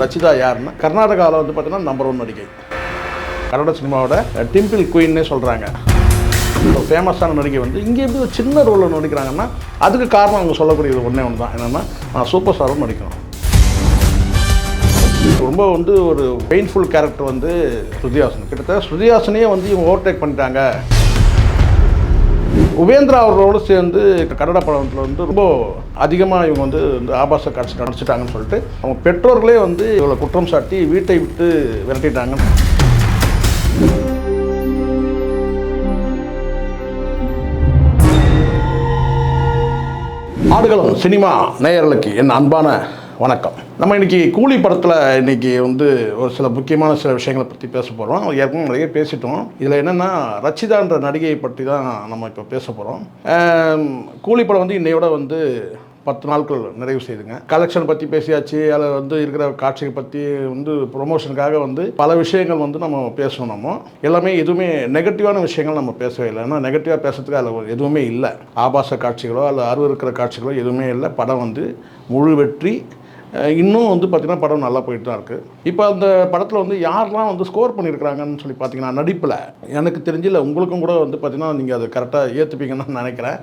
ரச்சிதா யாருன்னா கர்நாடகாவில் வந்து பார்த்தீங்கன்னா நம்பர் ஒன் நடிகை. கன்னட சினிமாவோட டிம்பிள் குயின்னே சொல்கிறாங்க ஃபேமஸான நடிகை வந்து இங்கே எப்படி ஒரு சின்ன ரோலில் நடிக்கிறாங்கன்னா அதுக்கு காரணம் அவங்க சொல்லக்கூடியது ஒன்றே ஒன்று தான். என்னென்னா நான் சூப்பர் ஸ்டாரும் நடிக்கணும். ரொம்ப வந்து ஒரு பெயின்ஃபுல் கேரக்டர் வந்து ஸ்ருதிஹாசன். கிட்டத்தட்ட ஸ்ருதிஹாசனையே வந்து இவங்க ஓவர்டேக் பண்ணிட்டாங்க. உபேந்திரா அவர்களோடு சேர்ந்து கன்னட படத்தில் வந்து ரொம்ப அதிகமாக இவங்க வந்து இந்த ஆபாச காட்சி நடிச்சிட்டாங்கன்னு சொல்லிட்டு அவங்க பெற்றோர்களே வந்து இவளை குற்றம் சாட்டி வீட்டை விட்டு விரட்டிட்டாங்க. ஆடுகளம் சினிமா நேயர்களுக்கு என் அன்பான வணக்கம். நம்ம இன்றைக்கி கூலி படத்தில் இன்னைக்கு வந்து ஒரு சில முக்கியமான சில விஷயங்களை பற்றி பேச போகிறோம் ஏற்கனவே நிறைய பேசிட்டோம். இதில் என்னென்னா ரச்சிதான்ற நடிகையை பற்றி தான் நம்ம இப்போ பேச போகிறோம் கூலி படம் வந்து இன்னையோட வந்து பத்து நாட்கள் நிறைவு செய்துங்க. கலெக்ஷன் பற்றி பேசியாச்சு. அதில் வந்து இருக்கிற காட்சியை பற்றி வந்து ப்ரொமோஷனுக்காக வந்து பல விஷயங்கள் வந்து நம்ம பேசணும் நம்ம. எல்லாமே எதுவுமே நெகட்டிவான விஷயங்கள் நம்ம பேசவே இல்லை. ஏன்னா நெகட்டிவாக பேசுறதுக்கு அதில் எதுவுமே இல்லை. ஆபாச காட்சிகளோ அல்ல அருவ இருக்கிற காட்சிகளோ எதுவுமே இல்லை. படம் வந்து முழு வெற்றி இன்னும் வந்து பார்த்திங்கன்னா படம் நல்லா போயிட்டு தான் இருக்குது இப்போ அந்த படத்தில் வந்து யாரெல்லாம் வந்து ஸ்கோர் பண்ணியிருக்கிறாங்கன்னு சொல்லி பார்த்தீங்கன்னா நடிப்பில் எனக்கு தெரிஞ்சு இல்லை உங்களுக்கும் கூட வந்து பார்த்திங்கன்னா நீங்கள் அதை கரெக்டாக ஏற்றுப்பீங்கன்னு நினைக்கிறேன்.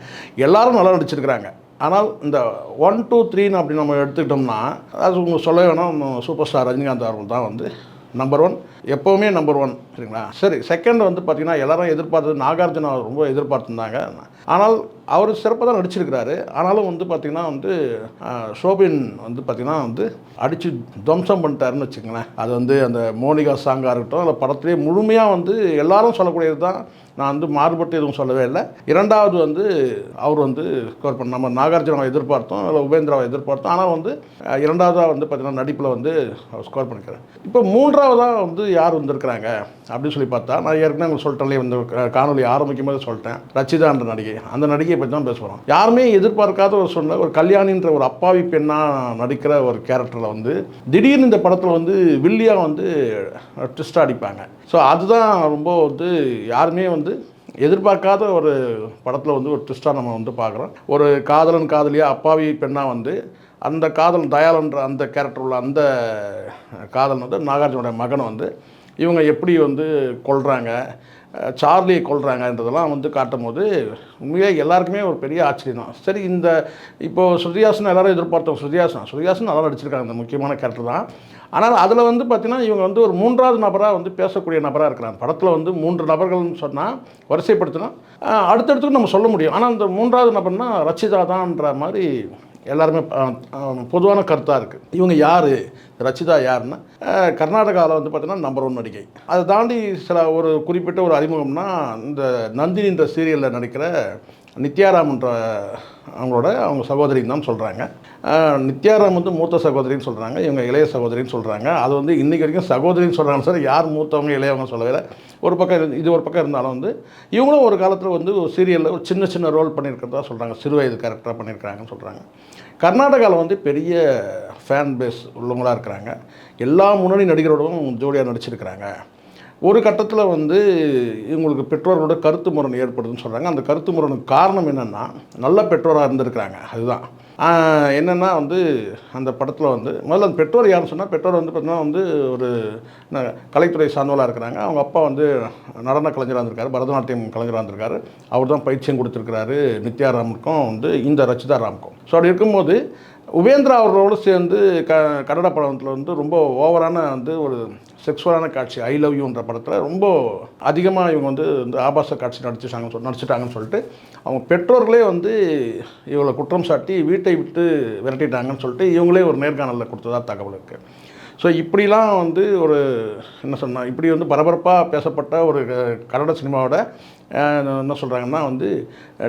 எல்லாரும் நல்லா நடிச்சிருக்கிறாங்க. ஆனால் இந்த ஒன் டூ த்ரீன்னு அப்படி நம்ம எடுத்துக்கிட்டோம்னா அது உங்கள் சொல்ல வேணாம் சூப்பர் ஸ்டார் ரஜினிகாந்த் அவர்கள் தான் வந்து நம்பர் ஒன் எப்போவுமே நம்பர் ஒன் சரிங்களா? சரி செகண்ட் வந்து பார்த்திங்கன்னா எல்லாரும் எதிர்பார்த்தது நாகார்ஜுனா ரொம்ப எதிர்பார்த்துருந்தாங்க. ஆனால் அவர் சிறப்பாக தான் நடிச்சிருக்கிறாரு. ஆனாலும் வந்து பார்த்திங்கன்னா வந்து ஷோபின் வந்து பார்த்திங்கன்னா வந்து அடித்து துவம்சம் பண்ணிட்டாருன்னு வச்சுக்கங்களேன். அது வந்து அந்த மோனிகா சாங்காக இருக்கட்டும் அந்த படத்துலேயே முழுமையாக வந்து எல்லாரும் சொல்லக்கூடியது தான் நான் வந்து மாறுபட்டு எதுவும் சொல்லவே இல்லை. இரண்டாவது வந்து அவர் வந்து ஸ்கோர் பண்ண நம்ம நாகார்ஜுனாவை எதிர்பார்த்தோம் இல்லை உபேந்திராவை எதிர்பார்த்தோம். ஆனால் வந்து இரண்டாவதாக வந்து பார்த்திங்கன்னா நடிப்பில் வந்து அவர் ஸ்கோர் பண்ணிக்கிறார் இப்போ மூன்றாவதாக வந்து யார் வந்திருக்கிறாங்க அப்படின்னு சொல்லி பார்த்தா நான் ஏற்கனவே உங்களுக்கு சொல்லிட்டேன் இந்த காணொலி ஆரம்பிக்கும் போது சொல்லிட்டேன். ரச்சிதான்ற நடிகை. அந்த நடிகை நடிகையை பற்றி தான் பேச போகிறோம் யாருமே எதிர்பார்க்காத ஒரு சொன்ன ஒரு கல்யாணின்ற ஒரு அப்பாவி பெண்ணாக நடிக்கிற ஒரு கேரக்டரில் வந்து திடீர்னு இந்த படத்தில் வந்து வில்லியாக வந்து ட்விஸ்டாக அடிப்பாங்க. ஸோ அதுதான் ரொம்ப வந்து யாருமே வந்து எதிர்பார்க்காத ஒரு படத்தில் வந்து ஒரு ட்விஸ்ட்டாக நம்ம வந்து பார்க்குறோம். ஒரு காதலன் காதலியாக அப்பாவி பெண்ணாக வந்து அந்த காதலன் தயாளன்ற அந்த கேரக்டர் உள்ள அந்த காதலன் வந்து நாகார்ஜுனோட மகனை வந்து இவங்க எப்படி வந்து கொள்கிறாங்க சார்லியை கொள்கிறாங்கன்றதெல்லாம் வந்து காட்டும் போது உண்மையாக எல்லாருக்குமே ஒரு பெரிய ஆச்சரியம் தான் சரி இந்த இப்போது ஸ்ருதிஹாசன் எல்லாரும் எதிர்பார்த்தோம் ஸ்ருதிஹாசன்? ஸ்ருதிஹாசன் நல்லா நடிச்சிருக்காங்க இந்த முக்கியமான கேரக்டர் தான். ஆனால் அதில் வந்து பார்த்திங்கன்னா இவங்க வந்து ஒரு மூன்றாவது நபராக வந்து பேசக்கூடிய நபராக இருக்கிறாங்க. படத்தில் வந்து மூன்று நபர்கள்னு சொன்னால் வரிசைப்படுத்தினா அஹ் அடுத்தடுத்து நம்ம சொல்ல முடியும். ஆனால் இந்த மூன்றாவது நபர்னால் ரச்சிதா தான்ன்ற மாதிரி எல்லாருமே பொதுவான கருத்தாக இருக்குது இவங்க யார்? ரச்சிதா யாருன்னா கர்நாடகாவில் வந்து பார்த்தீங்கன்னா நம்பர் ஒன் நடிகை. அதை தாண்டி சில ஒரு குறிப்பிட்ட ஒரு அறிமுகம்னா இந்த நந்தினின்ற சீரியலில் நடிக்கிற நித்யாராம்ன்ற அவங்களோட அவங்க சகோதரின்னு தான் சொல்கிறாங்க நித்யாராம் வந்து மூத்த சகோதரின்னு சொல்கிறாங்க இவங்க இளைய சகோதரின்னு சொல்கிறாங்க அது வந்து இன்றைக்கி வரைக்கும் சகோதரின்னு சொல்கிறாங்க சார் யார் மூத்தவங்க இளையவங்க சொல்லவே ஒரு பக்கம் இது ஒரு பக்கம் இருந்தாலும் வந்து இவங்களும் ஒரு காலத்தில் வந்து ஒரு சீரியலில் ஒரு சின்ன சின்ன ரோல் பண்ணியிருக்கிறதா சொல்கிறாங்க சிறு வயது கேரக்டராக பண்ணியிருக்கிறாங்கன்னு சொல்கிறாங்க கர்நாடகாவில் வந்து பெரிய ஃபேன் பேஸ் உள்ளவங்களாக இருக்கிறாங்க. எல்லா முன்னணி நடிகரோடும் ஜோடியாக நடிச்சிருக்கிறாங்க. ஒரு கட்டத்தில் வந்து இவங்களுக்கு பெற்றோர்களோட கருத்து முரண் ஏற்படுதுன்னு சொல்கிறாங்க அந்த கருத்து முரணுக்கு காரணம் என்னென்னா நல்ல பெற்றோராக இருந்திருக்கிறாங்க. அதுதான். என்னென்னா வந்து அந்த படத்தில் வந்து முதல்ல அந்த பெற்றோர் யாருன்னு சொன்னால் பெற்றோர் வந்து பார்த்திங்கன்னா வந்து ஒரு கலைத்துறை சார்ந்தவளாக இருக்கிறாங்க. அவங்க அப்பா வந்து நடன கலைஞராக இருந்திருக்காரு பரதநாட்டியம் கலைஞராக இருந்திருக்காரு. அவர் தான் பயிற்சியம் கொடுத்துருக்கிறாரு நித்யாராமுக்கும் வந்து இந்த ரச்சிதா ராமுக்கும். ஸோ அப்படி இருக்கும்போது உபேந்திரா அவர்களோடு சேர்ந்து க கன்னட படத்தில் வந்து ரொம்ப ஓவரான வந்து ஒரு செக்ஸுவலான காட்சி ஐ லவ் யூன்ற படத்தில் ரொம்ப அதிகமாக இவங்க வந்து இந்த ஆபாச காட்சி நடிச்சிட்டாங்கன்னு சொல் நடிச்சிட்டாங்கன்னு சொல்லிட்டு அவங்க பெற்றோர்களே வந்து இவளை குற்றம் சாட்டி வீட்டை விட்டு விரட்டிட்டாங்கன்னு சொல்லிட்டு இவங்களே ஒரு நேர்காணலில் கொடுத்ததா தகவல் இருக்குது ஸோ இப்படிலாம் வந்து ஒரு என்ன சொன்னால் இப்படி வந்து பரபரப்பாக பேசப்பட்ட ஒரு க- கன்னட சினிமாவோட என்ன சொல்கிறாங்கன்னா வந்து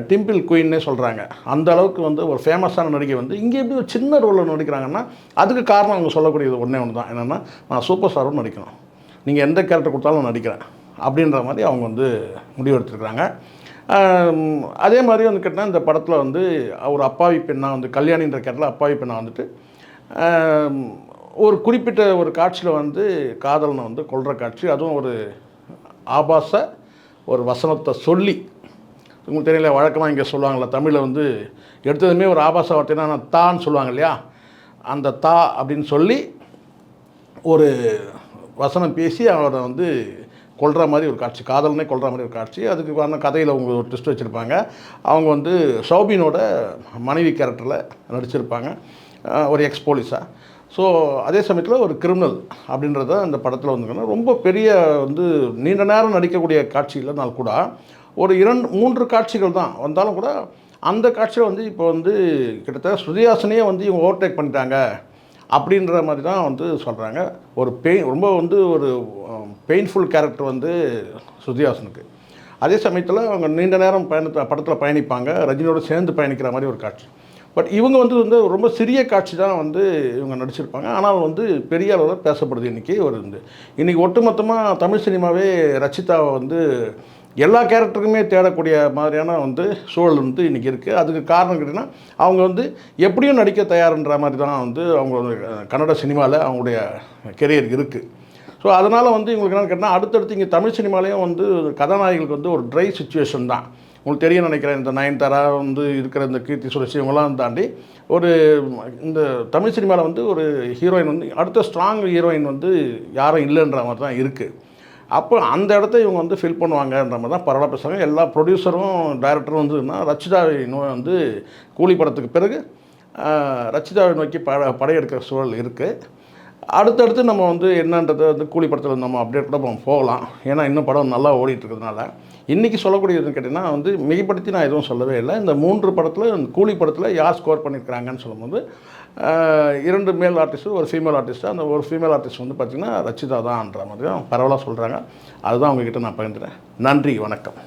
டிம்பிள் குயின்னே சொல்கிறாங்க அந்த அளவுக்கு வந்து ஒரு ஃபேமஸான நடிகை வந்து இங்கே எப்படி ஒரு சின்ன ரோலில் நடிக்கிறாங்கன்னா அதுக்கு காரணம் அவங்க சொல்லக்கூடியது ஒன்றே ஒன்று தான். என்னென்னா நான் சூப்பர் ஸ்டாரும் நடிக்கணும். நீங்கள் எந்த கேரக்டர் கொடுத்தாலும் நான் நடிக்கிறேன். அப்படின்ற மாதிரி அவங்க வந்து முடிவெடுத்துருக்குறாங்க. அதே மாதிரி வந்து கேட்டால் இந்த படத்தில் வந்து ஒரு அப்பாவி பெண்ணாக வந்து கல்யாணின்ற கேரக்டரில் அப்பாவி பெண்ணாக வந்துட்டு ஒரு குறிப்பிட்ட ஒரு காட்சியில் வந்து காதலனை வந்து கொள்கிற காட்சி அதுவும் ஒரு ஆபாச ஒரு வசனத்தை சொல்லி உங்களுக்கு தெரியல வழக்கமாக இங்கே சொல்லுவாங்களே தமிழில் வந்து எடுத்ததுமே ஒரு ஆபாச வார்த்தைனா நான் தான்னு சொல்லுவாங்க இல்லையா? அந்த தா அப்படின்னு சொல்லி ஒரு வசனம் பேசி அவரை வந்து கொள்கிற மாதிரி ஒரு காட்சி காதலனே கொள்கிற மாதிரி ஒரு காட்சி. அதுக்கு காரணம் கதையில் அவங்க ஒரு ட்விஸ்ட் வச்சுருப்பாங்க. அவங்க வந்து சௌபினோட மனைவி கேரக்டரில் நடிச்சிருப்பாங்க. ஒரு எக்ஸ் போலீஸாக ஸோ அதே சமயத்தில் ஒரு கிரிமினல் அப்படின்றத அந்த படத்தில் வந்துங்கன்னா ரொம்ப பெரிய வந்து நீண்ட நேரம் நடிக்கக்கூடிய காட்சிகள்னால் கூட ஒரு இரண்டு மூன்று காட்சிகள் தான் வந்தாலும் கூட அந்த காட்சியில் வந்து இப்போ வந்து கிட்டத்தட்ட ஸ்ருதிஹாசனையே வந்து இவங்க ஓவர்டேக் பண்ணிட்டாங்க அப்படின்ற மாதிரி தான் வந்து சொல்கிறாங்க ஒரு பெயின் ரொம்ப வந்து ஒரு பெயின்ஃபுல் கேரக்டர் வந்து ஸ்ருதிஹாசனுக்கு. அதே சமயத்தில் அவங்க நீண்ட நேரம் பயணத்தை படத்தில் பயணிப்பாங்க. ரஜினியோட சேர்ந்து பயணிக்கிற மாதிரி ஒரு காட்சி. பட் இவங்க வந்து வந்து ரொம்ப சிறிய காட்சி தான் வந்து இவங்க நடிச்சிருப்பாங்க. ஆனால் வந்து பெரிய அளவில் பேசப்படுது இன்றைக்கி ஒரு இருந்து இன்றைக்கி ஒட்டுமொத்தமாக தமிழ் சினிமாவே ரச்சிதாவை வந்து எல்லா கேரக்டருக்குமே தேடக்கூடிய மாதிரியான வந்து சூழல் வந்து இன்றைக்கி இருக்குது அதுக்கு காரணம் கேட்டிங்கன்னா அவங்க வந்து எப்படியும் நடிக்க தயார்ன்ற மாதிரி தான் வந்து அவங்க கன்னட சினிமாவில் அவங்களுடைய கெரியர் இருக்குது ஸோ அதனால் வந்து இவங்களுக்கு என்ன கேட்டால் அடுத்தடுத்து இங்கே தமிழ் சினிமாலேயும் வந்து கதாநாயகிகளுக்கு வந்து ஒரு ட்ரை சுச்சுவேஷன் தான். உங்களுக்கு தெரியும் நினைக்கிறேன் இந்த நயன்தாரா வந்து இருக்கிற இந்த கீர்த்தி சுரேஷ் இவங்களாம் தாண்டி ஒரு இந்த தமிழ் சினிமாவில் வந்து ஒரு ஹீரோயின் வந்து அடுத்த ஸ்ட்ராங் ஹீரோயின் வந்து யாரும் இல்லைன்ற மாதிரி தான் இருக்குது அப்போ அந்த இடத்த இவங்க வந்து ஃபில் பண்ணுவாங்கன்ற மாதிரி தான் பரவாயில்ல பேசுகிறாங்க எல்லா ப்ரொடியூசரும் டைரக்டரும் வந்துன்னா ரச்சிதாவை வந்து கூலி படத்துக்கு பிறகு ரச்சிதாவை நோக்கி பட படையெடுக்கிற சூழல் இருக்குது அடுத்தடுத்து நம்ம வந்து என்னன்றதை வந்து கூலி படத்தில் நம்ம அப்டேட் கூட நம்ம போகலாம். ஏன்னா இன்னும் படம் நல்லா ஓடிட்டுருக்கிறதுனால. இன்றைக்கி சொல்லக்கூடியதுன்னு கேட்டிங்கன்னா வந்து மிகப்படுத்தி நான் எதுவும் சொல்லவே இல்லை. இந்த மூன்று படத்தில் இந்த கூலி படத்தில் யார் ஸ்கோர் பண்ணியிருக்கிறாங்கன்னு சொல்லும்போது இரண்டு மேல் ஆர்டிஸ்ட்டு ஒரு ஃபீமேல் ஆர்டிஸ்ட்டு அந்த ஒரு ஃபீமேல் ஆர்டிஸ்ட் வந்து பார்த்திங்கன்னா ரச்சிதா தான்ன்ற மாதிரி பரவலாக சொல்கிறாங்க அதுதான் அவங்கக்கிட்ட நான் பகிர்ந்துறேன் நன்றி வணக்கம்.